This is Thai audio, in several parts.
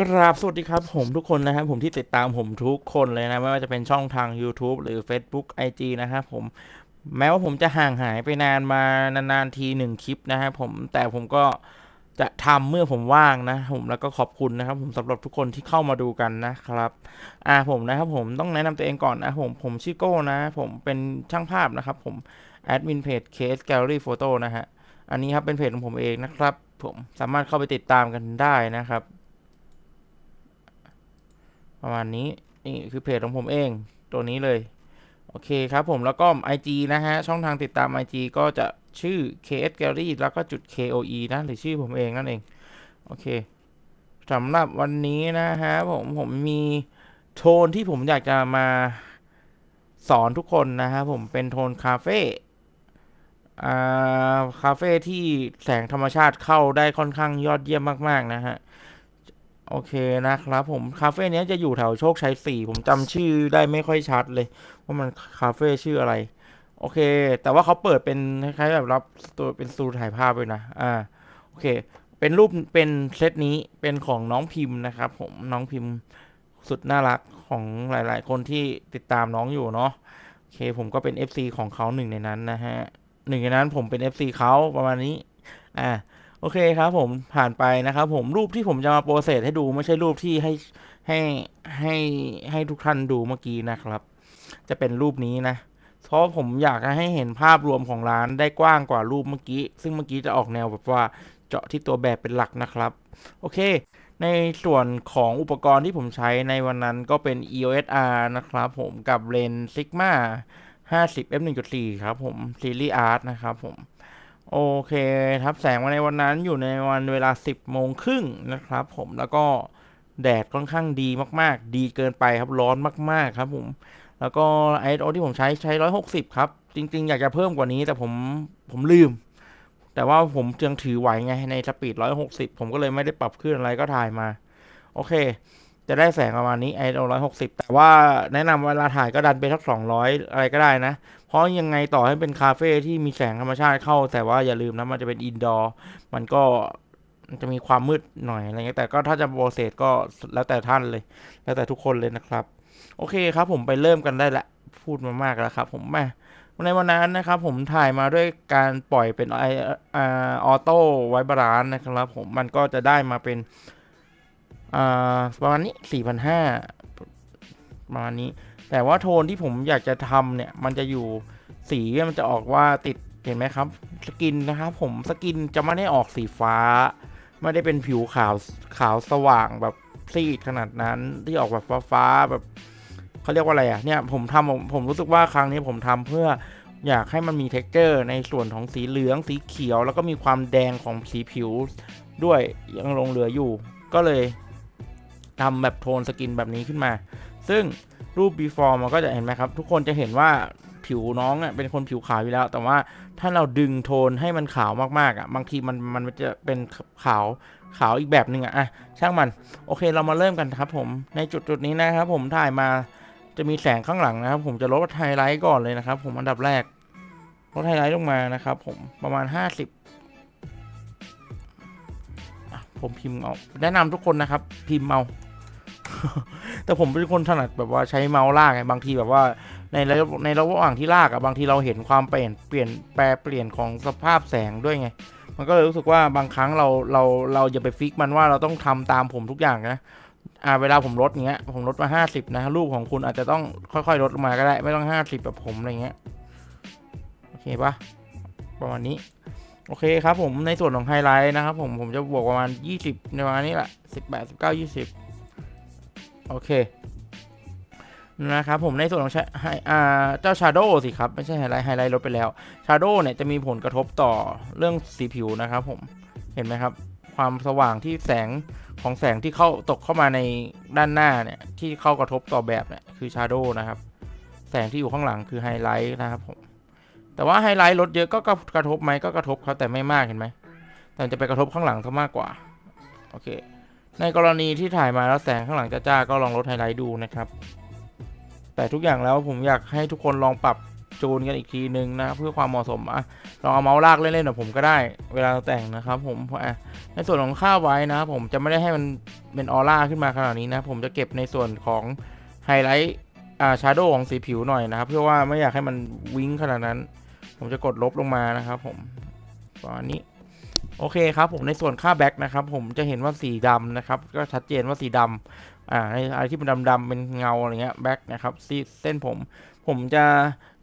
กราบสวัสดีครับผมทุกคนนะครับผมที่ติดตามผมทุกคนเลยนะ ไม่ว่าจะเป็นช่องทาง YouTube หรือ Facebook IG นะครับผมแม้ว่าผมจะห่างหายไปนานมานานๆทีหนึ่งคลิปนะครับผมแต่ผมก็จะทำเมื่อผมว่างนะ ผมแล้วก็ขอบคุณนะครับ ผมสำหรับทุกคนที่เข้ามาดูกันนะครับอ่าผมนะครับผมต้องแนะนำตัวเองก่อนนะผมผมชื่อโก้นะ ผมเป็นช่างภาพนะครับผมแอดมินเพจ Case Gallery Photo นะฮะอันนี้ครับเป็นเพจของผมเองนะครับ ผมสามารถเข้าไปติดตามกันได้นะครับ ประมาณนี้นี่คือเพจของผมเองตัวนี้เลย โอเคครับผมแล้วก็ IG นะฮะ ช่องทางติดตาม IG ก็จะชื่อ KS Gallery แล้วก็จุด KOE นะ หรือชื่อผมเองนั่นเอง โอเคสำหรับวันนี้นะฮะผมผมมีโทนที่ผมอยากจะมาสอนทุกคนนะฮะผมเป็นโทนคาเฟ่คาเฟ่ที่แสงธรรมชาติเข้าได้ค่อนข้างยอดเยี่ยมมาก ๆ นะฮะ โอเคนะครับผมคาเฟ่เนี้ยจะอยู่แถวโชคชัยสี่ผมจำชื่อได้ไม่ค่อยชัดเลยว่ามันคาเฟ่ชื่ออะไร โอเค แต่ว่าเขาเปิดเป็นคล้ายๆแบบรับตัวเป็นสตูถ่ายภาพเลยนะอ่าโอเค เป็นรูปเป็นเซตนี้เป็นของน้องพิมพ์นะครับ ผมน้องพิมพ์สุดน่ารักของหลาย ๆ คนที่ติดตามน้องอยู่เนาะโอเค ผมก็เป็น FC ของเขาหนึ่งในนั้นนะฮะหนึ่งในนั้นผมเป็น FC เขาประมาณนี้อ่า โอเคครับผมผ่านไปนะครับผมรูปที่ผมจะมาโปรเซสให้ดูไม่ใช่รูปที่ให้ให้ให้ให้ทุกท่านดูเมื่อกี้นะครับ จะเป็นรูปนี้นะ เพราะผมอยากให้เห็นภาพรวมของร้านได้กว้างกว่ารูปเมื่อกี้ ซึ่งเมื่อกี้จะออกแนวแบบว่าเจาะที่ตัวแบบเป็นหลักนะครับ โอเค ในส่วนของอุปกรณ์ที่ผมใช้ในวันนั้นก็เป็น EOS R นะครับผมกับเลนส์ Sigma 50 f 1.4ครับผมซีรีส์ Art นะครับผม โอเคครับแสงมาในวันนั้นอยู่ในวันเวลา 10โมงครึ่งนะครับผมแล้วก็แดดค่อนข้างดีมากๆ ดีเกินไปครับร้อนมากๆครับผมแล้วก็ ISO ที่ผมใช้ใช้ 160 ครับ จริง ๆ อยากจะเพิ่มกว่านี้แต่ผมผมลืม แต่ว่าผมยังถือไหวไงในสปีด 160 ผมก็เลยไม่ได้ปรับขึ้นอะไรก็ถ่ายมา โอเค จะได้แสงประมาณนี้ ISO 160 แต่ว่าแนะนำเวลาถ่ายก็ดันไปสัก200 อะไรก็ได้นะ เพราะยังไงต่อให้เป็นคาเฟ่ที่มีแสงธรรมชาติเข้า แต่ว่าอย่าลืมนะมันจะเป็นอินดอร์มันก็จะมีความมืดหน่อยอะไรเงี้ยแต่ก็ถ้าจะโปรเซสก็แล้วแต่ท่านเลย แล้วแต่ทุกคนเลยนะครับ โอเคครับผมไปเริ่มกันได้ละพูดมามากแล้วครับ ผมแมาในวันนั้นนะครับผมถ่ายมาด้วยการปล่อยเป็นไอออโต้ไวบาลานนะครับ ผมมันก็จะได้มาเป็นประมาณนี้สี่พันห้าประมาณนี้ แต่ว่าโทนที่ผมอยากจะทำเนี่ย มันจะอยู่สีมันจะออกว่าติดเห็นไหมครับ สกินนะครับผมสกินจะไม่ได้ออกสีฟ้า ไม่ได้เป็นผิวขาวขาวสว่างแบบซีดขนาดนั้นที่ออกแบบฟ้าๆแบบเขาเรียกว่าอะไรอะเนี่ยผมทำผมผมรู้สึกว่าครั้งนี้ผมทำเพื่ออยากให้มันมีเท็กเจอร์ ในส่วนของสีเหลืองสีเขียว แล้วก็มีความแดงของสีผิวด้วยยังลงเหลืออยู่ ก็เลยทำแบบโทนสกินแบบนี้ขึ้นมา ซึ่ง รูป before มันก็จะเห็นไหมครับ ทุกคนจะเห็นว่าผิวน้องอะเป็นคนผิวขาวอยู่แล้ว แต่ว่าถ้าเราดึงโทนให้มันขาวมากๆอะบางทีมันมันจะเป็นขาวขาวอีกแบบหนึ่งอะอะช่างมันโอเคเรามาเริ่มกันครับผมในจุดจุดนี้นะครับ ผมถ่ายมาจะมีแสงข้างหลังนะครับ ผมจะลดไฮไลท์ก่อนเลยนะครับ ผมอันดับแรกลดไฮไลท์ลงมานะครับ ผมประมาณ 50ผมพิมพ์เอาแนะนำทุกคนนะครับ พิมพ์เอา แต่ผมเป็นคนถนัดแบบว่าใช้เมาส์ลากไงบางทีแบบว่าในระในระหว่างที่ลากอะบางทีเราเห็นความเปลี่ยนเปลี่ยนแปรเปลี่ยนของสภาพแสงด้วยไง มันก็เลยรู้สึกว่าบางครั้งเราเราเราอย่าไปฟิกมันว่าเราต้องทำตามผมทุกอย่างนะอ่าเวลาผมลดเงี้ยผมลดมา 50 นะรูปของคุณอาจจะต้องค่อยๆ ลดมาก็ได้ ไม่ต้อง 50 แบบผมอะไรเงี้ยโอเคปะประมาณนี้ โอเคครับผมในส่วนของไฮไลท์นะครับผมผมจะบวกประมาณ 20 ในประมาณนี้แหละ 18 19 20 โอเคนะครับผมในส่วนของไอ่าเจ้า Shadow สิครับ ไม่ใช่ไฮไลท์ไฮไลท์ลดไปแล้ว Shadow เนี่ยจะมีผลกระทบต่อเรื่องสีผิวนะครับผมเห็นไหมครับ ความสว่างที่แสงของแสงที่เข้าตกเข้ามาในด้านหน้าเนี่ยที่เข้ากระทบต่อแบบเนี่ยคือ Shadow นะครับ แสงที่อยู่ข้างหลังคือไฮไลท์นะครับผมแต่ว่าไฮไลท์ลดเยอะก็กระทบไหมก็กระทบครับแต่ไม่มากเห็นไหมแต่จะไปกระทบข้างหลังซะมากกว่าโอเค ในกรณีที่ถ่ายมาแล้วแสงข้างหลังจ้าๆก็ลองลดไฮไลท์ดูนะครับ แต่ทุกอย่างแล้วผมอยากให้ทุกคนลองปรับจูนกันอีกทีนึงนะเพื่อความเหมาะสมอะลองเอาเมาส์ลากเล่นๆกับผมก็ได้ เวลาแต่งนะครับ ผมอะในส่วนของค่าไว้นะ ผมจะไม่ได้ให้มันเป็นออร่าขึ้นมาขนาดนี้นะ ผมจะเก็บในส่วนของไฮไลท์อ่าชาร์โดของสีผิวหน่อยนะครับ เพื่อว่าไม่อยากให้มันวิ้งขนาดนั้น ผมจะกดลบลงมานะครับ ผมประมาณนี้ โอเคครับผมในส่วนค่าแบ็กนะครับผมจะเห็นว่าสีดำนะครับก็ชัดเจนว่าสีดำอ่าในอะไรที่เป็นดำๆเป็นเงาอะไรเงี้ยแบ็กนะครับสีเส้นผม ผมจะ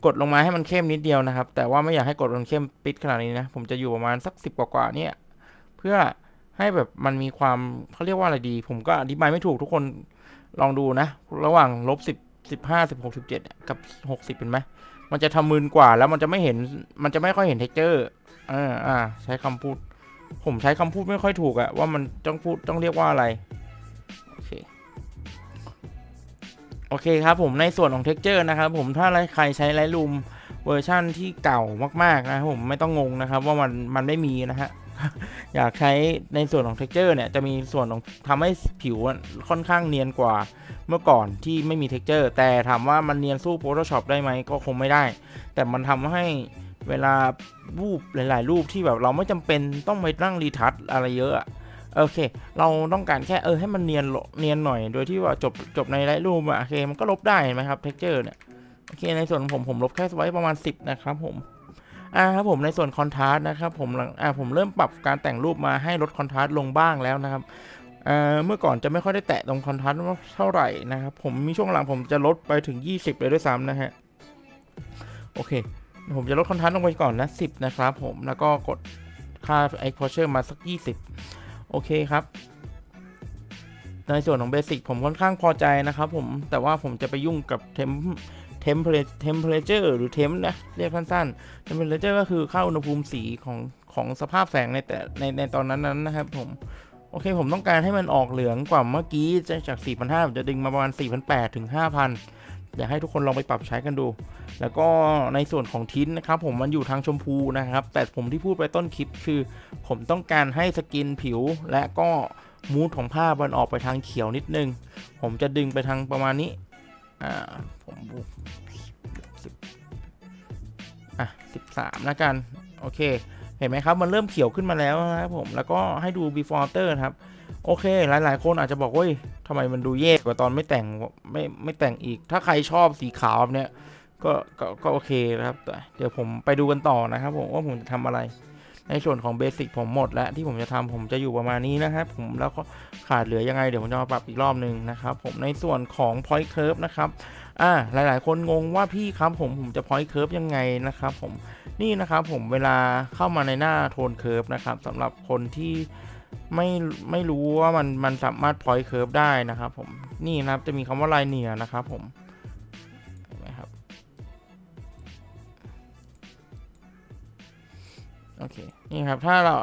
กดลงมาให้มันเข้มนิดเดียวนะครับ แต่ว่าไม่อยากให้กดมันเข้มปิดขนาดนี้นะ ผมจะอยู่ประมาณสักสิบกว่าๆเนี่ยเพื่อให้แบบมันมีความเขาเรียกว่าอะไรดี ผมก็อธิบายไม่ถูกทุกคนลองดูนะ ระหว่างลบสิบสิบห้าสิบหกสิบเจ็ดกับหกสิบเป็นไหมมันจะทำมึนกว่าแล้วมันจะไม่เห็นมันจะไม่ค่อยเห็นเท็กเจอร์อ่าอ่าใช้คำพูด ผมใช้คำพูดไม่ค่อยถูกอะว่ามันต้องพูดต้องเรียกว่าอะไร โอเค โอเคครับผมในส่วนของ texture นะครับผมถ้าใครใช้ Lightroom เวอร์ชั่นที่เก่ามากๆนะผมไม่ต้องงงนะครับ ว่ามันมันไม่มีนะฮะอยากใช้ในส่วนของ texture เนี่ยจะมีส่วนของทำให้ผิวค่อนข้างเนียนกว่าเมื่อก่อนที่ไม่มี texture แต่ถามว่ามันเนียนสู้ Photoshop ได้ไหมก็คงไม่ได้ แต่มันทำให้ เวลารูปหลาย ๆ รูปที่แบบเราไม่จำเป็นต้องไปนั่งรีทัชอะไรเยอะโอเค เราต้องการแค่เออให้มันเนียนโลเนียนหน่อย โดยที่ว่าจบจบในไลท์รูมอะโอเคมันก็ลบได้เห็นไหมครับ texture เนี่ยโอเคในส่วนของผมผมลบแค่ไว้ประมาณ 10 นะครับผมอ่าครับผมในส่วนคอนทราสต์นะครับผมหลังอ่าผมเริ่มปรับการแต่งรูปมาให้ลดคอนทราสต์ลงบ้างแล้วนะครับอ่าเมื่อก่อนจะไม่ค่อยได้แตะตรงคอนทราสต์เท่าไหร่นะครับผมมีช่วงหลังผมจะลดไปถึง 20 เลยด้วยซ้ำนะฮะโอเค ผมจะลดคอนทราสลงไปก่อนนะ10นะครับผมแล้วก็กดค่า exposure มาสัก 20 โอเคครับ ในส่วนของเบสิกผมค่อนข้างพอใจนะครับผมแต่ว่าผมจะไปยุ่งกับเทมเทมเพลเทมเพลเจอร์หรือเทมนะ เรียกสั้นๆเทมเพลเจอร์ก็คือค่าอุณหภูมิสีของของสภาพแสงในแต่ในในตอนนั้นนั้นนะครับผม โอเคผมต้องการให้มันออกเหลืองกว่าเมื่อกี้จาก4,500ผมจะดึงมาประมาณ4,800ถึง5,000 เดี๋ยวให้ทุกคนลองไปปรับใช้กันดู แล้วก็ในส่วนของทิ้นนะครับผมมันอยู่ทางชมพูนะครับ แต่ผมที่พูดไปต้นคลิปคือ ผมต้องการให้สกินผิว และก็มูดของผ้ามันออกไปทางเขียวนิดนึง ผมจะดึงไปทางประมาณนี้ อ่า ผมบุกสิบอะสิบสามแล้วกัน โอเค เห็นไหมครับ มันเริ่มเขียวขึ้นมาแล้วนะครับผม แล้วก็ให้ดู before after ครับ โอเค หลาย ๆ คนอาจจะบอกว่า ทำไมมันดูแย่กว่าตอนไม่แต่งไม่ไม่แต่งอีก ถ้าใครชอบสีขาวแบบเนี้ยก็ก็ก็โอเคนะครับแต่เดี๋ยวผมไปดูกันต่อนะครับ ผมว่าผมจะทำอะไร ในส่วนของเบสิกผมหมดแล้วที่ผมจะทำผมจะอยู่ประมาณนี้นะครับ ผมแล้วก็ขาดเหลือยังไง เดี๋ยวผมจะมาปรับอีกรอบหนึ่งนะครับ ผมในส่วนของ point curve นะครับอ่าหลาย ๆ คนงงว่าพี่ครับผมผมจะ point curve ยังไงนะครับ ผมนี่นะครับผมเวลาเข้ามาในหน้าโทน curve นะครับสำหรับคนที่ ไม่ไม่รู้ว่ามันมันสามารถ point curve ได้นะครับผมนี่นะครับจะมีคำว่า linear นะครับผมนไหมครับโอเคนี่ครับถ้าเรา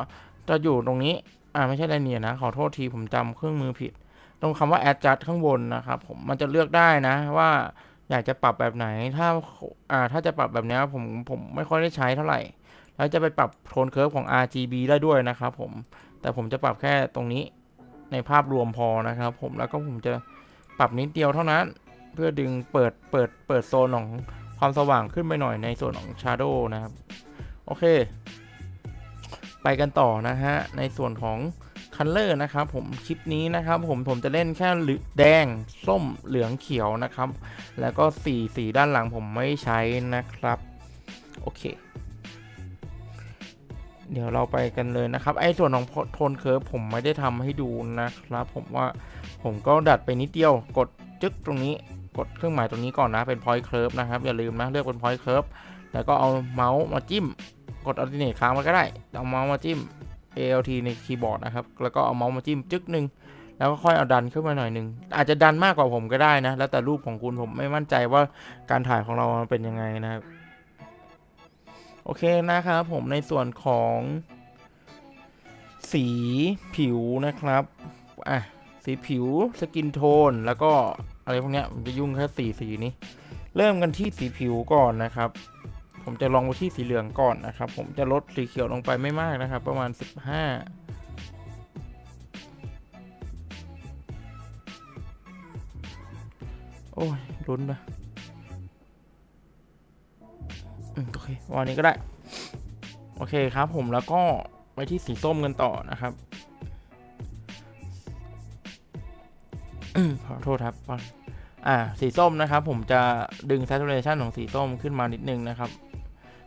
จะอยู่ตรงนี้อ่าไม่ใช่ไลเนียนะขอโทษทีผมจำเครื่องมือผิด ตรงคำว่า adjust ข้างบนนะครับผมมันจะเลือกได้นะว่าอยากจะปรับแบบไหนถ้าอ่าถ้าจะปรับแบบนี้ผมผมไม่ค่อยได้ใช้เท่าไหร่ แล้วจะไปปรับโทนเคิร์ฟของ RGB ได้ด้วยนะครับผม แต่ผมจะปรับแค่ตรงนี้ในภาพรวมพอนะครับ ผมแล้วก็ผมจะปรับนิดเดียวเท่านั้น เพื่อดึงเปิดเปิดเปิดโซนของความสว่างขึ้นไปหน่อยในส่วนของ Shadow นะครับ โอเค ไปกันต่อนะฮะ ในส่วนของคันเลอร์นะครับผมคลิปนี้นะครับผมผมจะเล่นแค่เหลืองแดง ส้มเหลืองเขียวนะครับ แล้วก็สีสีด้านหลังผมไม่ใช้นะครับ โอเค เดี๋ยวเราไปกันเลยนะครับ ไอ้ส่วนของโทนเคิร์ฟผมไม่ได้ทำให้ดูนะครับ ผมว่าผมก็ดัดไปนิดเดียว กดจึ๊กตรงนี้ กดเครื่องหมายตรงนี้ก่อนนะ เป็น point curve นะครับ อย่าลืมนะ เลือกเป็น point curve แล้วก็เอาเมาส์มาจิ้ม กด alternate ค้างไว้ก็ได้ เอาเมาส์มาจิ้ม ALT ในคีย์บอร์ดนะครับ แล้วก็เอาเมาส์มาจิ้มจึ๊กหนึ่งแล้วก็ค่อยเอาดันขึ้นมาหน่อยหนึ่งอาจจะดันมากกว่าผมก็ได้นะ แล้วแต่รูปของคุณผมไม่มั่นใจว่าการถ่ายของเราเป็นยังไงนะครับ โอเคนะครับผมในส่วนของสีผิวนะครับ อะ สีผิวสกินโทน แล้วก็อะไรพวกเนี้ยผมจะยุ่งแค่สีสีนี้ เริ่มกันที่สีผิวก่อนนะครับ ผมจะลองไปที่สีเหลืองก่อนนะครับ ผมจะลดสีเขียวลงไปไม่มากนะครับ ประมาณ 15โอ้ยลุ้นนะ โอเค วันนี้ก็ได้ โอเคครับผมแล้วก็ไปที่สีส้มกันต่อนะครับขอโทษครับอ่า สีส้มนะครับ ผมจะดึง saturation ของสีส้มขึ้นมานิดนึงนะครับ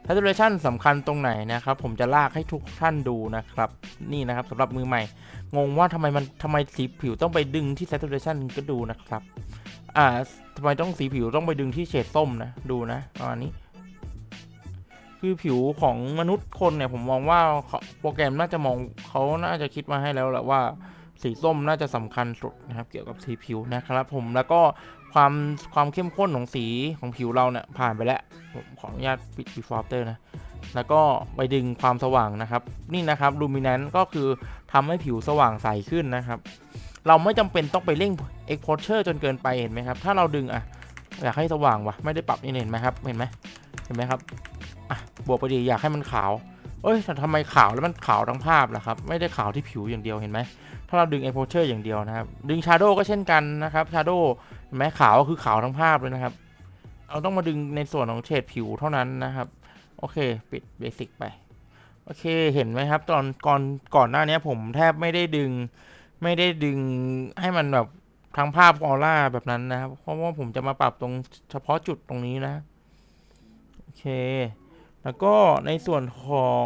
saturation สำคัญตรงไหนนะครับ ผมจะลากให้ทุกท่านดูนะครับ นี่นะครับสำหรับมือใหม่ งงว่าทำไมมันทำไมสีผิวต้องไปดึงที่ saturation ก็ดูนะครับ อ่าทำไมต้องสีผิวต้องไปดึงที่เฉดส้มนะ ดูนะประมาณนี้ คือผิวของมนุษย์คนเนี่ยผมมองว่าโปรแกรมน่าจะมองเขาน่าจะคิดมาให้แล้วแหละว่าสีส้มน่าจะสำคัญสุดนะครับ เกี่ยวกับสีผิวนะครับ ผมแล้วก็ความความเข้มข้นของสีของผิวเราเนี่ยผ่านไปแล้วผมขออนุญาตปิด before after นะแล้วก็ไปดึงความสว่างนะครับ นี่นะครับ luminance ก็คือทำให้ผิวสว่างใสขึ้นนะครับ เราไม่จำเป็นต้องไปเร่ง exposure จนเกินไปเห็นไหมครับ ถ้าเราดึงอะอยากให้สว่างวะไม่ได้ปรับนี่เห็นไหมครับเห็นไหมเห็นไหมครับ อะบวกไปดีอยากให้มันขาว เอ้ยแต่ทำไมขาวแล้วมันขาวทั้งภาพล่ะครับ ไม่ได้ขาวที่ผิวอย่างเดียวเห็นไหม ถ้าเราดึง exposure อย่างเดียวนะครับ ดึง shadow ก็เช่นกันนะครับ shadow เห็นไหมขาวก็คือขาวทั้งภาพเลยนะครับ เราต้องมาดึงในส่วนของเฉดผิวเท่านั้นนะครับ โอเค ปิดเบสิกไป โอเค เห็นไหมครับ ตอนก่อนก่อนหน้านี้ผมแทบไม่ได้ดึง ไม่ได้ดึงให้มันแบบทั้งภาพออร่าแบบนั้นนะครับ เพราะว่าผมจะมาปรับตรงเฉพาะจุดตรงนี้นะ โอเค แล้วก็ในส่วนของ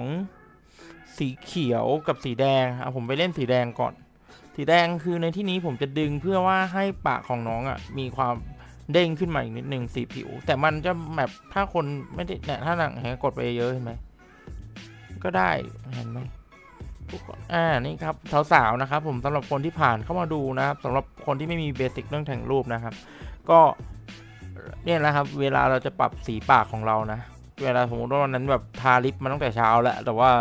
สีเขียวกับสีแดงอะผมไปเล่นสีแดงก่อน สีแดงคือในที่นี้ผมจะดึงเพื่อว่าให้ปากของน้องอะมีความเด้งขึ้นมาอีกนิดหนึ่งสีผิว แต่มันจะแบบถ้าคนไม่ได้เนี่ยถ้าหนังแหงกดไปเยอะเห็นไหมก็ได้เห็นไหมอ่านี่ครับสาวๆนะครับ ผมสำหรับคนที่ผ่านเข้ามาดูนะครับสำหรับคนที่ไม่มีเบสิกเรื่องแต่งรูปนะครับ ก็เนี่ยนะครับ เวลาเราจะปรับสีปากของเรานะ เวลาสมมติว่าวันนั้นแบบทาลิปมาตั้งแต่เช้าแล้ว แต่ว่า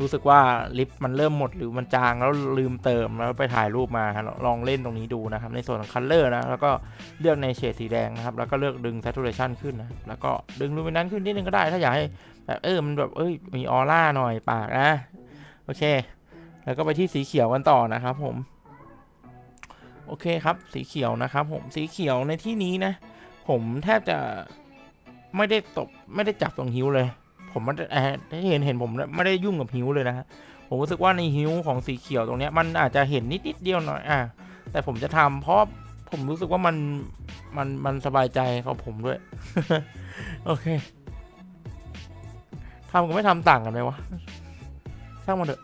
รู้สึกว่าลิปมันเริ่มหมดหรือมันจางแล้วลืมเติมแล้วไปถ่ายรูปมาลองเล่นตรงนี้ดูนะครับ ในส่วนของคัลเลอร์นะแล้วก็เลือกในเฉดสีแดงนะครับ แล้วก็เลือกดึง saturation ขึ้นนะแล้วก็ดึงลูมินันขึ้นนิดนึงก็ได้ ถ้าอยากให้แบบเออมันแบบเอ้ยมีออร่าหน่อยปากนะโอเค แล้วก็ไปที่สีเขียวกันต่อนะครับผมโอเคครับสีเขียวนะครับผมสีเขียวในที่นี้นะ ผมแทบจะ ไม่ได้ตบไม่ได้จับตรงฮิ้วเลย ผมไม่ได้เอ่อที่เห็นเห็นผมไม่ได้ยุ่งกับฮิ้วเลยนะฮะผมรู้สึกว่าในฮิ้วของสีเขียวตรงเนี้ยมันอาจจะเห็นนิดนิดเดียวหน่อยอะแต่ผมจะทำเพราะผมรู้สึกว่ามันมันมันสบายใจกับผมด้วย โอเคทำกับไม่ทำต่างกันไหมวะช่างมันเถอะ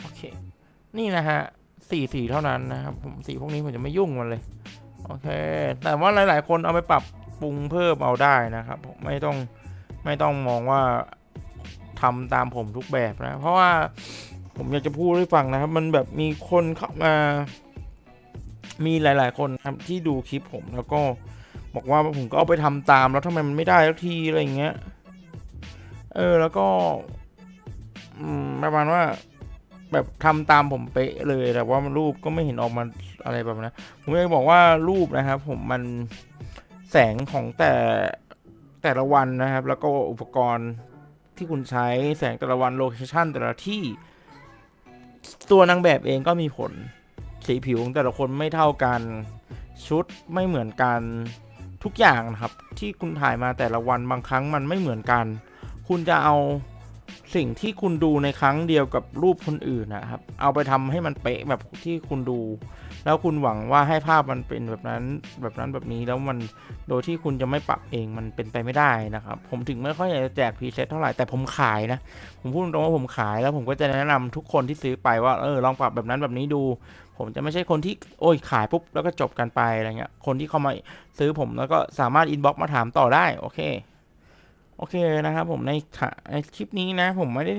โอเค นี่นะฮะสี่สีเท่านั้นนะครับผมสีพวกนี้ผมจะไม่ยุ่งมันเลย โอเค แต่ว่าหลาย ๆ คนเอาไปปรับปรุงเพิ่มเอาได้นะครับผมไม่ต้องไม่ต้องมองว่าทำตามผมทุกแบบนะ เพราะว่าผมอยากจะพูดให้ฟังนะครับ มันแบบมีคนเข้ามามีหลาย ๆ คนครับที่ดูคลิปผมแล้วก็บอกว่าผมก็เอาไปทำตามแล้วทำไมมันไม่ได้สักทีอะไรอย่างเงี้ย เออแล้วก็ประมาณว่า แบบทำตามผมเป๊ะเลยแต่ว่ารูปก็ไม่เห็นออกมาอะไรแบบนั้นผมอยากบอกว่ารูปนะครับ ผมมันแสงของแต่แต่ละวันนะครับ แล้วก็อุปกรณ์ที่คุณใช้แสงแต่ละวันโลเคชันแต่ละที่ ตัวนางแบบเองก็มีผลสีผิวของแต่ละคนไม่เท่ากันชุดไม่เหมือนกันทุกอย่างนะครับ ที่คุณถ่ายมาแต่ละวันบางครั้งมันไม่เหมือนกัน คุณจะเอา สิ่งที่คุณดูในครั้งเดียวกับรูปคนอื่นนะครับ เอาไปทำให้มันเป๊ะแบบที่คุณดู แล้วคุณหวังว่าให้ภาพมันเป็นแบบนั้นแบบนั้นแบบนี้แล้วมันโดยที่คุณจะไม่ปรับเองมันเป็นไปไม่ได้นะครับ ผมถึงไม่ค่อยอยากจะแจกพรีเซตเท่าไหร่แต่ผมขายนะ ผมพูดตรงว่าผมขายแล้วผมก็จะแนะนำทุกคนที่ซื้อไปว่าเออลองปรับแบบนั้นแบบนี้ดู ผมจะไม่ใช่คนที่โอ้ยขายปุ๊บแล้วก็จบกันไปอะไรเงี้ยคนที่เข้ามาซื้อผมแล้วก็สามารถอินบ็อกซ์มาถามต่อได้โอเค โอเคนะครับผมในในคลิปนี้นะ ผมไม่ได้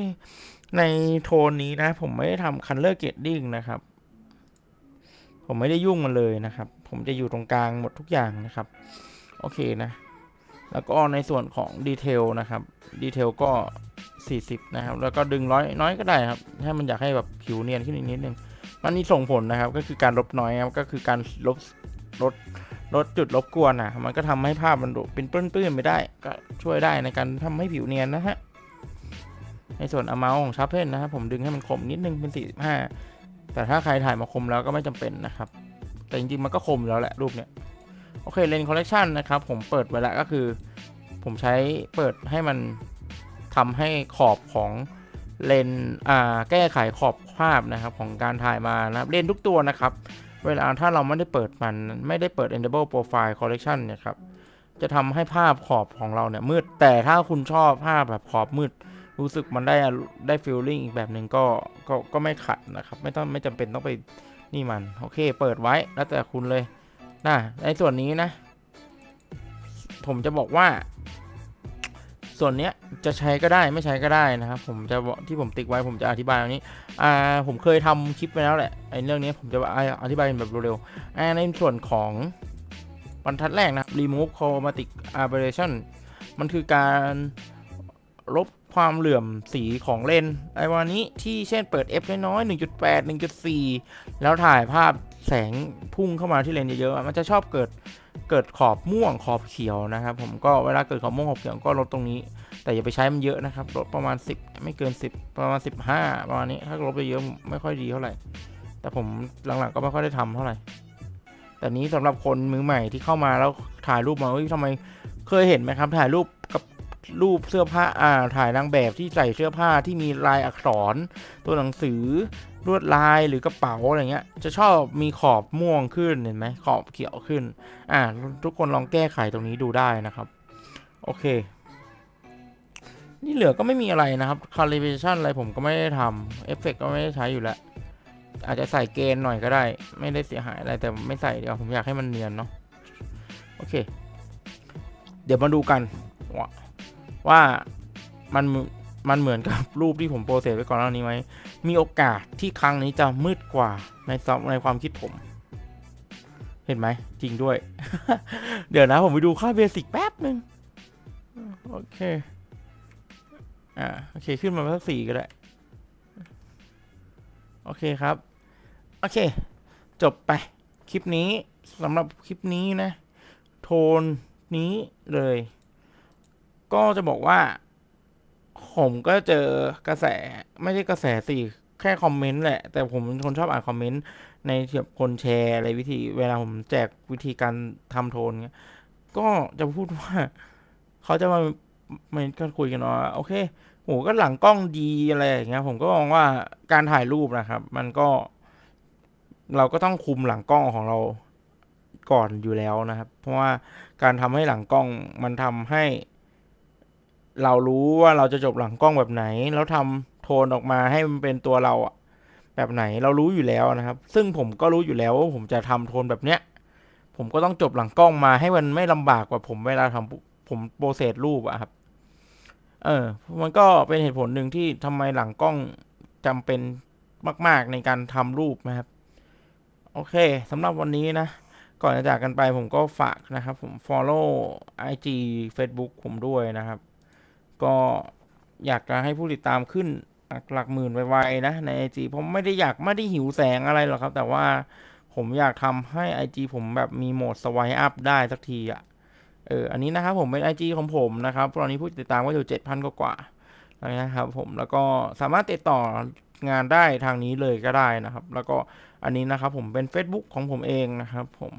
ในโทนนี้นะ ผมไม่ได้ทำคันเลอร์เกตดิ้งนะครับ ผมไม่ได้ยุ่งมันเลยนะครับ ผมจะอยู่ตรงกลางหมดทุกอย่างนะครับ โอเคนะ แล้วก็ในส่วนของดีเทลนะครับดีเทลก็ 40 นะครับ แล้วก็ดึงร้อยน้อยก็ได้ครับ ถ้ามันอยากให้แบบผิวเนียนขึ้นอีกนิดนึงมันมีส่งผลนะครับ ก็คือการลบน้อยครับก็คือการลบลด ลดจุดรบกวนนะมันก็ทำให้ภาพมันเป็นปื้นๆไปได้ ก็ช่วยได้ในการทำให้ผิวเนียนนะฮะ ในส่วนอ m มาของชาร์เพนนะครับผมดึงให้มันคมนิดนึงเป็น 45 แต่ถ้าใครถ่ายมาคมแล้วก็ไม่จำเป็นนะครับ แต่จริงๆมันก็คมแล้วแหละรูปเนี้ยโอเคเลนคอลเล t ชันนะครับผมเปิดไว้แล้วก็คือ ผมใช้เปิดให้มันทำให้ขอบของเลนอ่าแก้ไขขอบภาพนะครับของการถ่ายมานะครับเลนทุกตัวนะครับ เวลาถ้าเราไม่ได้เปิดมันไม่ได้เปิด enable profile collection เนี่ยครับ จะทำให้ภาพขอบของเราเนี่ยมืด แต่ถ้าคุณชอบภาพแบบขอบมืด รู้สึกมันได้ได้ฟีลลิ่งอีกแบบหนึ่งก็ก็ก็ไม่ขัดนะครับ ไม่ต้องไม่จำเป็นต้องไปนี่มัน โอเค เปิดไว้แล้วแต่คุณเลยนะในส่วนนี้นะ ผมจะบอกว่า ส่วนเนี้ยจะใช้ก็ได้ไม่ใช้ก็ได้นะครับ ผมจะที่ผมติ๊กไว้ผมจะอธิบายตรงนี้อ่าผมเคยทำคลิปไปแล้วแหละไอ้เรื่องนี้ผมจะอธิบายแบบเร็วๆอ่าในส่วนของบรรทัดแรกนะ remove chromatic aberration มันคือการลบความเหลื่อมสีของเลนไอ้วันนี้ที่เช่นเปิด f น้อยๆ1.8 1.4 แล้วถ่ายภาพแสงพุ่งเข้ามาที่เลนเยอะๆมันจะชอบเกิด เกิดขอบม่วงขอบเขียวนะครับ ผมก็เวลาเกิดขอบม่วงขอบเขียวก็ลดตรงนี้ แต่อย่าไปใช้มันเยอะนะครับลดประมาณ 10 ไม่เกิน 10 ประมาณ 15 ประมาณนี้ถ้าลบไปเยอะไม่ค่อยดีเท่าไหร่ แต่ผมหลังๆก็ไม่ค่อยได้ทำเท่าไหร่แต่นี้สำหรับคนมือใหม่ที่เข้ามาแล้วถ่ายรูปมาเฮ้ยทำไมเคยเห็นไหมครับ ถ่ายรูปกับรูปเสื้อผ้าอ่าถ่ายนางแบบที่ใส่เสื้อผ้าที่มีลายอักษรตัวหนังสือ ลวดลายหรือกระเป๋าอะไรเงี้ย จะชอบมีขอบม่วงขึ้นเห็นไหมขอบเขียวขึ้น อ่าทุกคนลองแก้ไขตรงนี้ดูได้นะครับ โอเค นี่เหลือก็ไม่มีอะไรนะครับ calibration อะไรผมก็ไม่ได้ทำเอฟเฟกก็ไม่ได้ใช้อยู่แล้ว อาจจะใส่เกณฑ์หน่อยก็ได้ ไม่ได้เสียหายอะไรแต่ไม่ใส่เดี๋ยวผมอยากให้มันเนียนเนาะโอเค เดี๋ยวมาดูกันว่าว่ามัน มันเหมือนกับรูปที่ผมโปรเซสไว้ก่อนหน้านี้ไหม มีโอกาสที่ครั้งนี้จะมืดกว่าในในความคิดผม เห็นไหม จริงด้วย เดี๋ยวนะผมไปดูค่าเบสิกแป๊บหนึ่งโอเค อ่า โอเค ขึ้นมาสักสี่ก็ได้ โอเคครับ โอเค จบไป คลิปนี้สำหรับคลิปนี้นะ โทนนี้เลย ก็จะบอกว่า ผมก็เจอกระแสไม่ใช่กระแสสิแค่คอมเมนต์แหละ แต่ผมเป็นคนชอบอ่านคอมเมนต์ในแบบคนแชร์อะไรวิธี เวลาผมแจกวิธีการทำโทนเงี้ยก็จะพูดว่า เขาจะมาเมนกันคุยกันว่าโอเคโหก็หลังกล้องดีอะไรอย่างเงี้ย ผมก็มองว่าการถ่ายรูปนะครับ มันก็ เราก็ต้องคุมหลังกล้องของเราก่อนอยู่แล้วนะครับ เพราะว่าการทำให้หลังกล้องมันทำให้ เรารู้ว่าเราจะจบหลังกล้องแบบไหน แล้วทำโทนออกมาให้มันเป็นตัวเราอะแบบไหนเรารู้อยู่แล้วนะครับ ซึ่งผมก็รู้อยู่แล้วว่าผมจะทำโทนแบบเนี้ย ผมก็ต้องจบหลังกล้องมาให้มันไม่ลำบากกว่าผมเวลาทำผมโปรเซสรูปอะครับ เออ มันก็เป็นเหตุผลหนึ่งที่ทำไมหลังกล้องจำเป็นมาก ๆ ในการทำรูปนะครับ โอเคสำหรับวันนี้นะก่อนจะจากกันไปผมก็ฝากนะครับ ผม follow IG Facebook ผมด้วยนะครับ ก็อยากจะให้ผู้ติดตามขึ้นหลักหลักหมื่นไวๆนะใน IG ผมไม่ได้อยากไม่ได้หิวแสงอะไรหรอกครับ แต่ว่าผมอยากทำให้ IG ผมแบบมีโหมดสวายอัพได้สักทีอะ่ะ เออ อันนี้นะครับผมเป็น IG ของผมนะครับ ตอนนี้ผู้ติดตามก็อยู่ 7,000 กว่าๆนะครับผม แล้วก็สามารถติดต่องานได้ทางนี้เลยก็ได้นะครับ แล้วก็อันนี้นะครับผมเป็น Facebook ของผมเองนะครับผม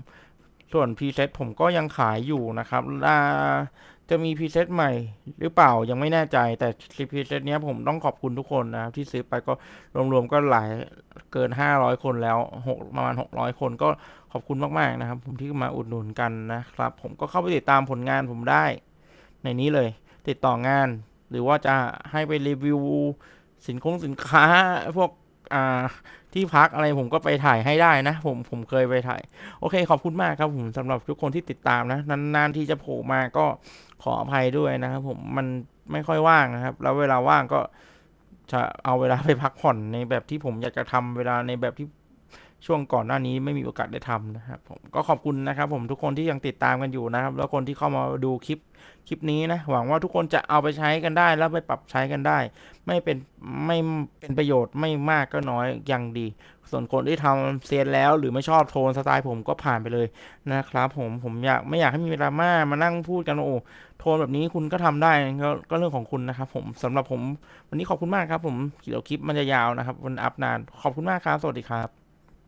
ส่วนพรีเซตผมก็ยังขายอยู่นะครับอ่า จะมีพรีเซตใหม่หรือเปล่ายังไม่แน่ใจแต่พรีเซตเนี้ยผมต้องขอบคุณทุกคนนะครับที่ซื้อไปก็รวมๆก็หลายเกิน 500 คนแล้วหกประมาณ 600 คนก็ขอบคุณมากๆนะครับ ผมที่มาอุดหนุนกันนะครับ ผมก็เข้าไปติดตามผลงานผมได้ ในนี้เลย ติดต่องาน หรือว่าจะให้ไปรีวิวสินคงสินค้าพวกอ่าที่พักอะไรผมก็ไปถ่ายให้ได้นะ ผมผมเคยไปถ่าย โอเคขอบคุณมากครับผมสำหรับทุกคนที่ติดตามนะ นานๆที่จะโผล่มาก็ขออภัยด้วยนะครับผมมันไม่ค่อยว่างนะครับ แล้วเวลาว่างก็จะเอาเวลาไปพักผ่อนในแบบที่ผมอยากจะทำเวลาในแบบที่ ช่วงก่อนหน้านี้ไม่มีโอกาสได้ทำนะครับผมก็ขอบคุณนะครับ ผมทุกคนที่ยังติดตามกันอยู่นะครับ แล้วคนที่เข้ามาดูคลิปคลิปนี้นะหวังว่าทุกคนจะเอาไปใช้กันได้ แล้วไปปรับใช้กันได้ ไม่เป็นไม่เป็นประโยชน์ไม่มากก็น้อยยังดี ส่วนคนที่ทำเซียนแล้ว หรือไม่ชอบโทนสไตล์ผมก็ผ่านไปเลยนะครับ ผมผมอยากไม่อยากให้มีเวลามามานั่งพูดกันโอ้โทนแบบนี้คุณก็ทำได้ก็ก็เรื่องของคุณนะครับ ผมสำหรับผมวันนี้ขอบคุณมากครับ ผมเดี๋ยวคลิปมันจะยาวนะครับวันอัพนานขอบคุณมากครับสวัสดีครับ